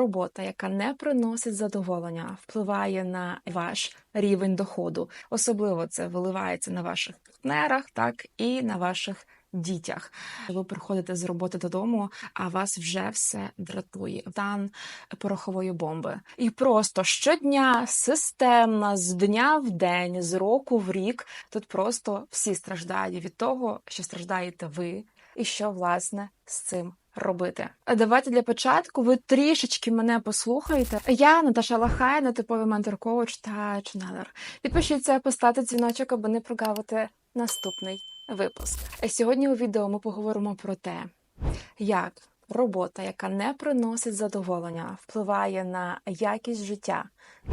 робота, яка не приносить задоволення, впливає на ваш рівень доходу. Особливо це виливається на ваших партнерах, так і на ваших дітях. Ви приходите з роботи додому, а вас вже все дратує. Стан порохової бомби. І просто щодня системно, з дня в день, з року в рік. Тут просто всі страждають від того, що страждаєте ви, і що власне з цим. Робити. Давайте для початку ви трішечки мене послухаєте. Я Наташа Лахай, типовий ментор-коуч та ченелер. Підпишіться, поставте дзвіночок, аби не прогавити наступний випуск. Сьогодні у відео ми поговоримо про те, як робота, яка не приносить задоволення, впливає на якість життя,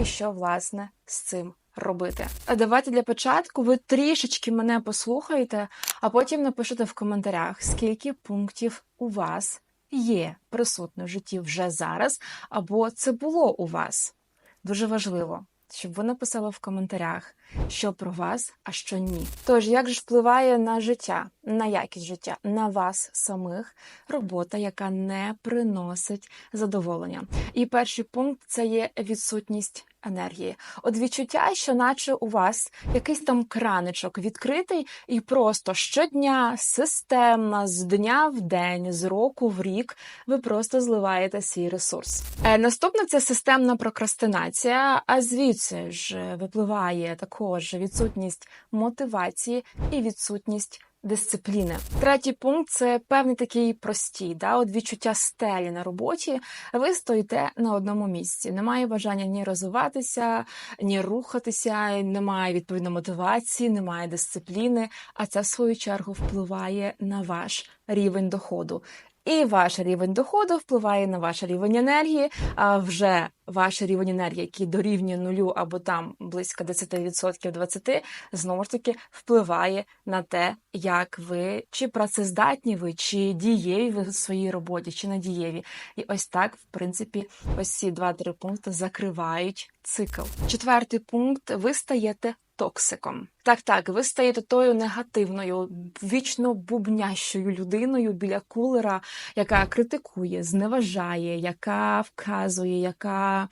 і що власне з цим робити. А Давайте для початку ви трішечки мене послухаєте, а потім напишете в коментарях, скільки пунктів у вас є присутне в житті вже зараз, або це було у вас. Дуже важливо щоб ви написали в коментарях, що про вас, а що ні. Тож, як же впливає на життя, на якість життя, на вас самих робота, яка не приносить задоволення. І перший пункт це є відсутність енергії. От відчуття, що наче у вас якийсь там краничок відкритий, і просто щодня, системно, з дня в день, з року в рік, ви просто зливаєте свій ресурс. Е, Наступна це системна прокрастинація, а звідси ж випливає також відсутність мотивації і відсутність дисципліни. Третій пункт це певний такий простій, да, от відчуття стелі на роботі. Ви стоїте на одному місці. Немає бажання ні розвиватися, ні рухатися, немає відповідно мотивації, немає дисципліни. А це в свою чергу впливає на ваш рівень доходу. І ваш рівень доходу впливає на ваш рівень енергії. А вже ваш рівень енергії, який дорівнює нулю або там близько 10%, 20%, знову ж таки впливає на те, як ви чи працездатні ви, чи дієві ви в своїй роботі, чи не дієві. І ось так, в принципі, ось ці два-три пункти закривають цикл. Четвертий пункт: ви стаєте токсиком. Так, так, ви стаєте тою негативною, вічно бубнящою людиною біля кулера, яка критикує, зневажає, яка вказує, яка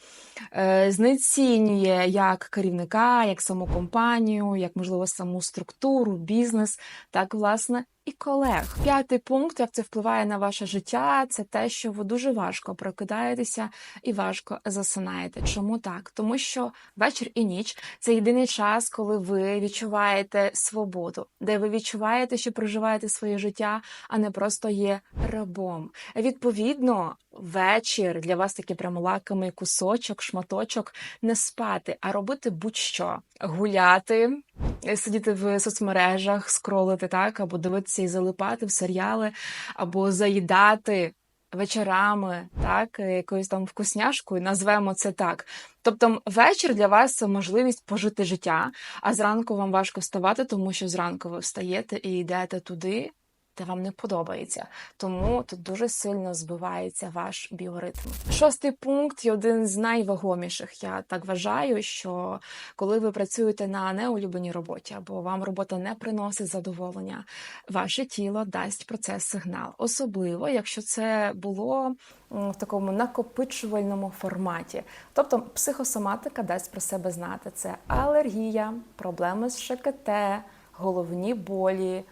е, знецінює як керівника, як саму компанію, як можливо саму структуру, бізнес, так власне і колег. П'ятий пункт, як це впливає на ваше життя, це те, що ви дуже важко прокидаєтеся і важко засинаєте. Чому так? Тому що вечір і ніч це єдиний час, коли ви відчуваєте свободу, де ви відчуваєте, що проживаєте своє життя, а не просто є рабом. Відповідно, вечір для вас такий прямо лакомий кусочок, шматочок, не спати, а робити будь-що гуляти, сидіти в соцмережах, скролити так, або дивитися і залипати в серіали, або заїдати. Вечорами, так, якоюсь там вкусняшкою, назвемо це так. Тобто, вечір для вас це можливість пожити життя, а зранку вам важко вставати, тому що зранку ви встаєте і йдете туди, де вам не подобається. Тому тут дуже сильно збивається ваш біоритм. Шостий пункт є один з найвагоміших. Я так вважаю, що коли ви працюєте на неулюбленій роботі, або вам робота не приносить задоволення, ваше тіло дасть про це сигнал. Особливо, якщо це було в такому накопичувальному форматі. Тобто психосоматика дасть про себе знати: це алергія, проблеми з ШКТ, головні болі.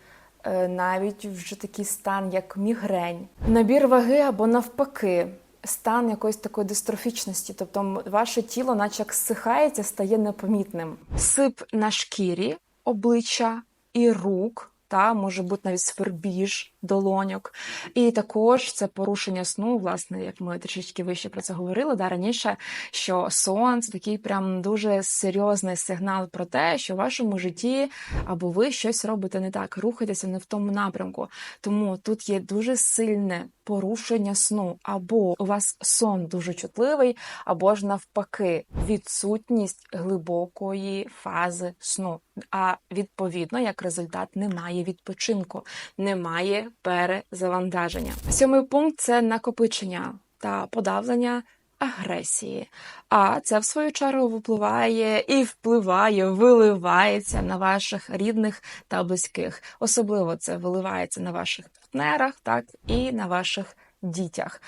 Е, навіть вже такий стан, як мігрень, набір ваги або навпаки. Стан якоїсь такої дистрофічності, тобто ваше тіло, наче як сихається, стає непомітним. Сип на шкірі, обличчя і рук, та може бути навіть свербіж долоньок. І також це порушення сну, власне, як ми трішечки вище про це говорили да, раніше, що сон це такий прям дуже серйозний сигнал про те, що в вашому житті або ви щось робите не так, рухаєтеся не в тому напрямку. Тому тут є дуже сильне порушення сну, або у вас сон дуже чутливий, або ж навпаки, відсутність глибокої фази сну. А відповідно, як результат, немає відпочинку, немає перезавантаження. Сьомий пункт це накопичення та подавлення. Агресії, а це в свою чергу випливає і впливає, виливається на ваших рідних та близьких. Особливо це виливається на ваших партнерах, так і на ваших дітях.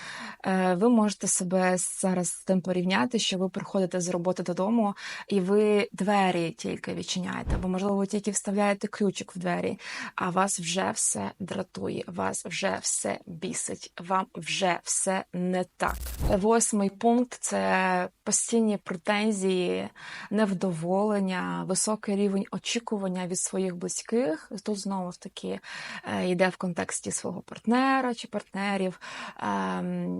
Е, Ви можете себе зараз з тим порівняти, що ви приходите з роботи додому, і ви двері тільки відчиняєте, або, можливо, ви тільки вставляєте ключик в двері, а вас вже все дратує, вас вже все бісить, вам вже все не так. Восьмий пункт це постійні претензії, невдоволення, високий рівень очікування від своїх близьких. Тут знову ж таки е, йде в контексті свого партнера чи партнерів,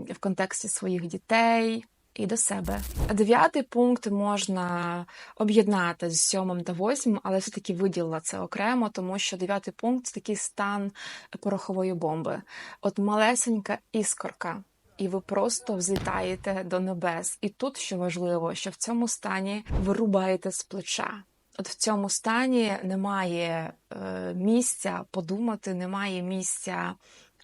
в контексті своїх дітей. І до себе. Дев'ятий пункт можна об'єднати з сьомим та восьмим, але все-таки виділила це окремо, тому що дев'ятий пункт це такий стан порохової бомби. От малесенька іскорка, і ви просто взлітаєте до небес. І тут що важливо, що в цьому стані ви рубаєте з плеча. От в цьому стані немає е, місця подумати, немає місця.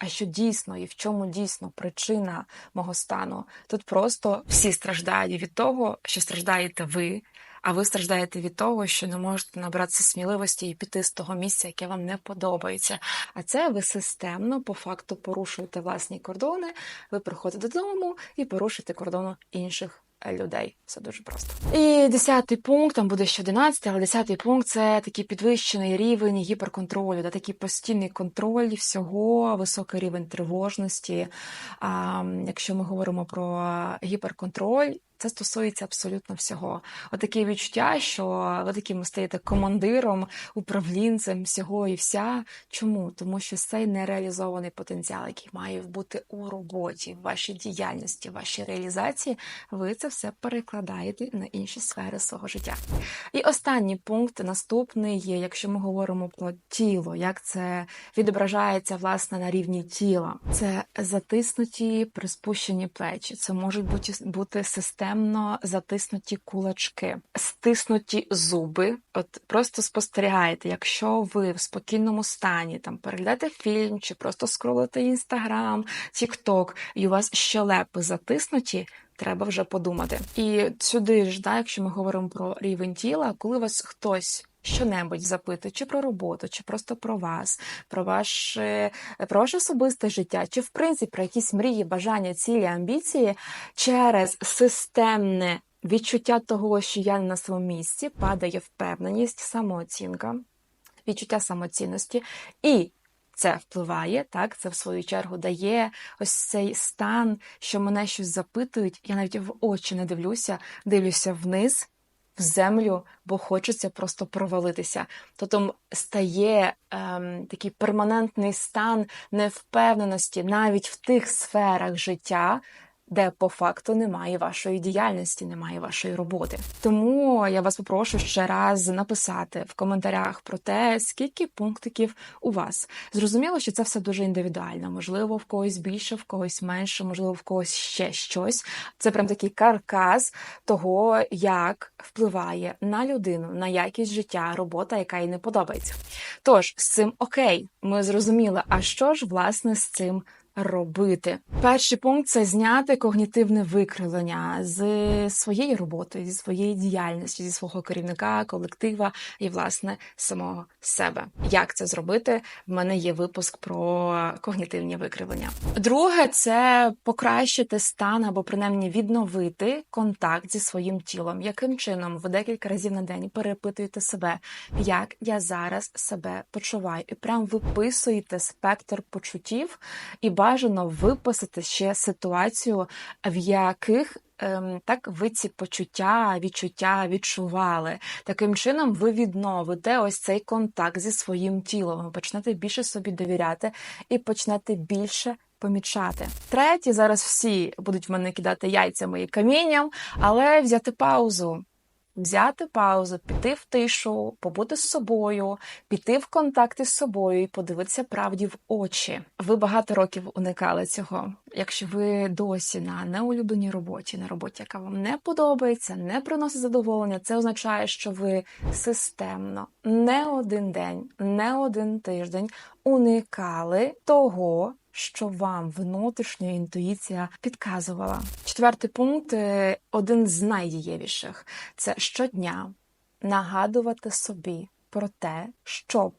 А що дійсно і в чому дійсно причина мого стану? Тут просто всі страждають від того, що страждаєте ви, а ви страждаєте від того, що не можете набратися сміливості і піти з того місця, яке вам не подобається. А це ви системно по факту порушуєте власні кордони. Ви приходите додому і порушуєте кордони інших людей. Все дуже просто. І десятий пункт, там буде ще одинадцятий, але десятий пункт це такий підвищений рівень гіперконтролю, да, такий постійний контроль всього, високий рівень тривожності. А, Якщо ми говоримо про гіперконтроль. Це стосується абсолютно всього. Отаке відчуття, що ви таким стаєте командиром, управлінцем всього і вся. Чому? Тому що цей нереалізований потенціал, який має бути у роботі, в вашій діяльності, в вашій реалізації, ви це все перекладаєте на інші сфери свого життя. І останній пункт наступний є, якщо ми говоримо про тіло, як це відображається власне на рівні тіла. Це затиснуті, приспущені плечі. Це можуть бути бути системи системно затиснуті кулачки, стиснуті зуби. От просто спостерігаєте, якщо ви в спокійному стані там переглядаєте фільм чи просто скролите інстаграм, тікток, і у вас щелепи затиснуті. Треба вже подумати. І сюди ж, да, якщо ми говоримо про рівень тіла, коли вас хтось що-небудь запитує, чи про роботу, чи просто про вас, про ваше про ваше особисте життя, чи в принципі про якісь мрії, бажання, цілі, амбіції через системне відчуття того, що я не на своєму місці, падає впевненість, самооцінка, відчуття самоцінності і. Це впливає, так, це в свою чергу дає ось цей стан, що мене щось запитують. Я навіть в очі не дивлюся, дивлюся вниз, землю, бо хочеться просто провалитися. Тобто стає ем, такий перманентний стан невпевненості навіть в тих сферах життя, де по факту немає вашої діяльності, немає вашої роботи. Тому я вас попрошу ще раз написати в коментарях про те, скільки пунктиків у вас. Зрозуміло, що це все дуже індивідуально. Можливо, в когось більше, в когось менше, можливо, в когось ще щось. Це прям такий каркас того, як впливає на людину, на якість життя, робота, яка їй не подобається. Тож з цим окей, ми зрозуміли, а що ж власне з цим робити. Перший пункт це зняти когнітивне викривлення з своєї роботи, зі своєї діяльності, зі свого керівника, колектива і, власне, самого себе. Як це зробити? В мене є випуск про когнітивні викривлення. Друге, це покращити стан або принаймні відновити контакт зі своїм тілом. Яким чином ви декілька разів на день перепитуєте себе, як я зараз себе почуваю, і прям виписуєте спектр почуттів і бажано виписати ще ситуацію, в яких ем, так ви ці почуття, відчуття відчували. Таким чином, ви відновите ось цей контакт зі своїм тілом. Ви почнете більше собі довіряти і почнете більше. Помічати третє, зараз всі будуть в мене кидати яйцями і камінням, але взяти паузу, взяти паузу, піти в тишу, побути з собою, піти в контакти з собою і подивитися правді в очі. Ви багато років уникали цього. Якщо ви досі на неулюбленій роботі, на роботі, яка вам не подобається, не приносить задоволення, це означає, що ви системно не один день, не один тиждень уникали того що вам внутрішня інтуїція підказувала. Четвертий пункт е, один з найдієвіших це щодня нагадувати собі про те, щоб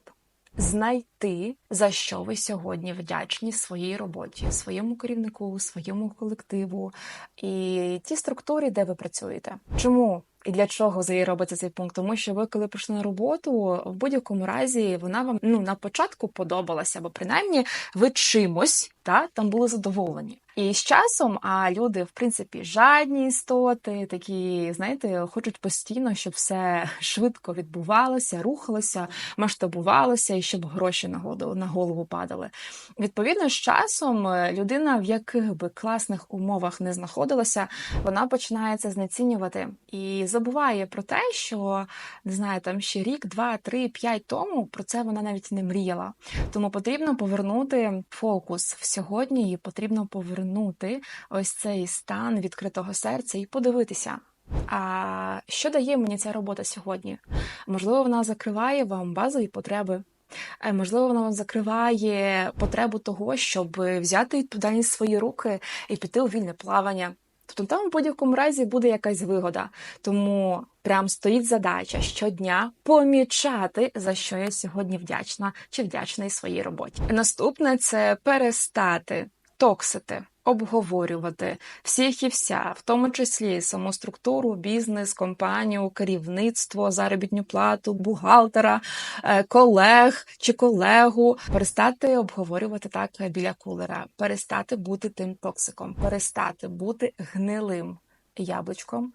знайти, за що ви сьогодні вдячні своїй роботі, своєму керівнику, своєму колективу і ті структурі, де ви працюєте. Чому? І для чого взагалі робиться цей пункт? Тому що ви, коли прийшли на роботу, в будь-якому разі вона вам ну на початку подобалася, або принаймні ви чимось та там були задоволені. І з часом, а люди, в принципі, жадні істоти, такі, знаєте, хочуть постійно, щоб все швидко відбувалося, рухалося, масштабувалося і щоб гроші на голову, на голову падали. Відповідно, з часом е, людина, в яких би класних умовах не знаходилася, вона починає це знецінювати і забуває про те, що не знаю, там ще рік, два, три, п'ять тому про це вона навіть не мріяла. Тому потрібно повернути фокус в сьогодні, і потрібно повернути ось цей стан відкритого серця і подивитися. А що дає мені ця робота сьогодні? Можливо, вона закриває вам базові потреби. Е, Можливо, вона закриває потребу того, щоб взяти відповідальність в свої руки і піти у вільне плавання. Тобто там в будь-якому разі буде якась вигода. Тому прям стоїть задача щодня помічати, за що я сьогодні вдячна чи вдячний своїй роботі. Наступне це перестати токсити. Обговорювати всіх і вся, в тому числі саму структуру, бізнес, компанію, керівництво, заробітну плату, бухгалтера, е, колег чи колегу, перестати обговорювати так біля кулера, перестати бути тим токсиком, перестати бути гнилим яблучком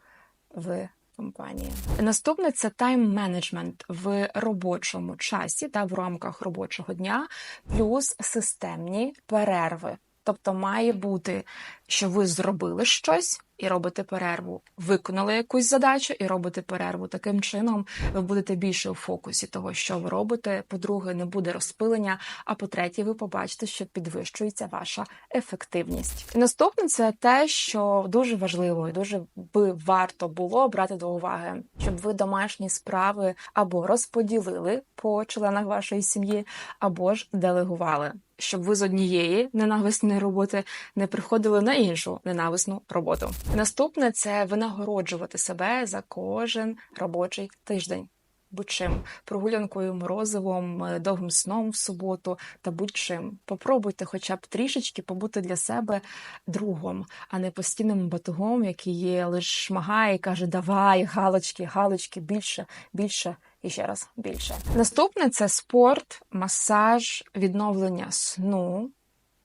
в компанії. Наступне це тайм-менеджмент в робочому часі та в рамках робочого дня, плюс системні перерви. Тобто має бути, що ви зробили щось і робите перерву, виконали якусь задачу і робите перерву. Таким чином ви будете більше у фокусі того, що ви робите. По-друге, не буде розпилення. А по-третє, ви побачите, що підвищується ваша ефективність. Наступне це те, що дуже важливо і дуже би варто було брати до уваги, щоб ви домашні справи або розподілили по членах вашої сім'ї, або ж делегували щоб ви з однієї ненависної роботи не приходили на іншу ненависну роботу. Наступне це винагороджувати себе за кожен робочий тиждень. Будь-чим прогулянкою, морозивом, довгим сном в суботу та будь-чим. Попробуйте, хоча б трішечки побути для себе другом, а не постійним батугом, який є лише шмагає і каже: Давай, галочки, галочки, більше, більше і ще раз більше. Наступне це спорт, масаж, відновлення сну.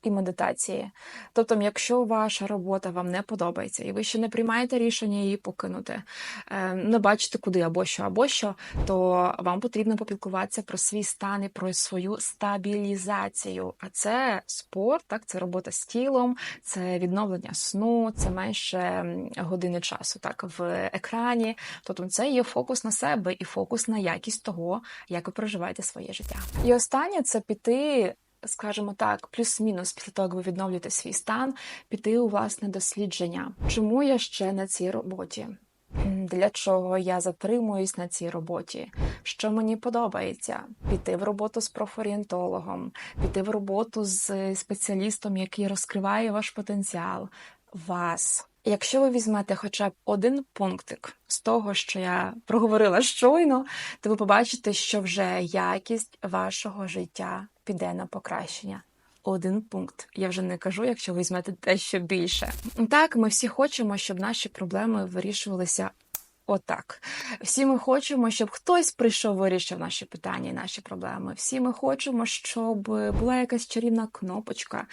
І медитації. Тобто, якщо ваша робота вам не подобається, і ви ще не приймаєте рішення її покинути, е, не бачите куди або що, або що, то вам потрібно попілкуватися про свій стан і про свою стабілізацію. А це спорт, так, це робота з тілом, це відновлення сну, це менше години часу, так, в екрані. Тобто, це є фокус на себе і фокус на якість того, як ви проживаєте своє життя. І останнє це піти скажімо так, плюс-мінус після того, як ви відновлюєте свій стан, піти у власне дослідження. Чому я ще на цій роботі? Для чого я затримуюсь на цій роботі? Що мені подобається? Піти в роботу з профорієнтологом, піти в роботу з спеціалістом, який розкриває ваш потенціал, вас. Якщо ви візьмете хоча б один пунктик з того, що я проговорила щойно, то ви побачите, що вже якість вашого життя піде на покращення. Один пункт. Я вже не кажу, якщо ви візьмете що більше. Так, ми всі хочемо, щоб наші проблеми вирішувалися Отак. Всі ми хочемо, щоб хтось прийшов, вирішив наші питання і наші проблеми. Всі ми хочемо, щоб була якась чарівна кнопочка.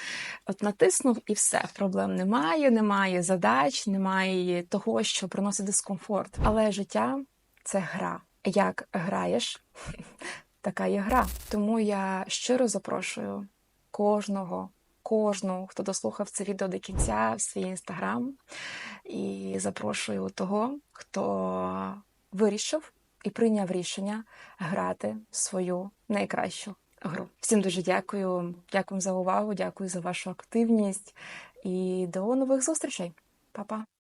От натиснув і все. Проблем немає, немає задач, немає того, що приносить дискомфорт. Але життя це гра. Як граєш, така є гра. Тому я щиро запрошую кожного кожну, хто дослухав це відео до кінця в свій інстаграм. І запрошую того, хто вирішив і прийняв рішення грати свою найкращу гру. Всім дуже дякую. Дякую за увагу, дякую за вашу активність і до нових зустрічей. Па-па!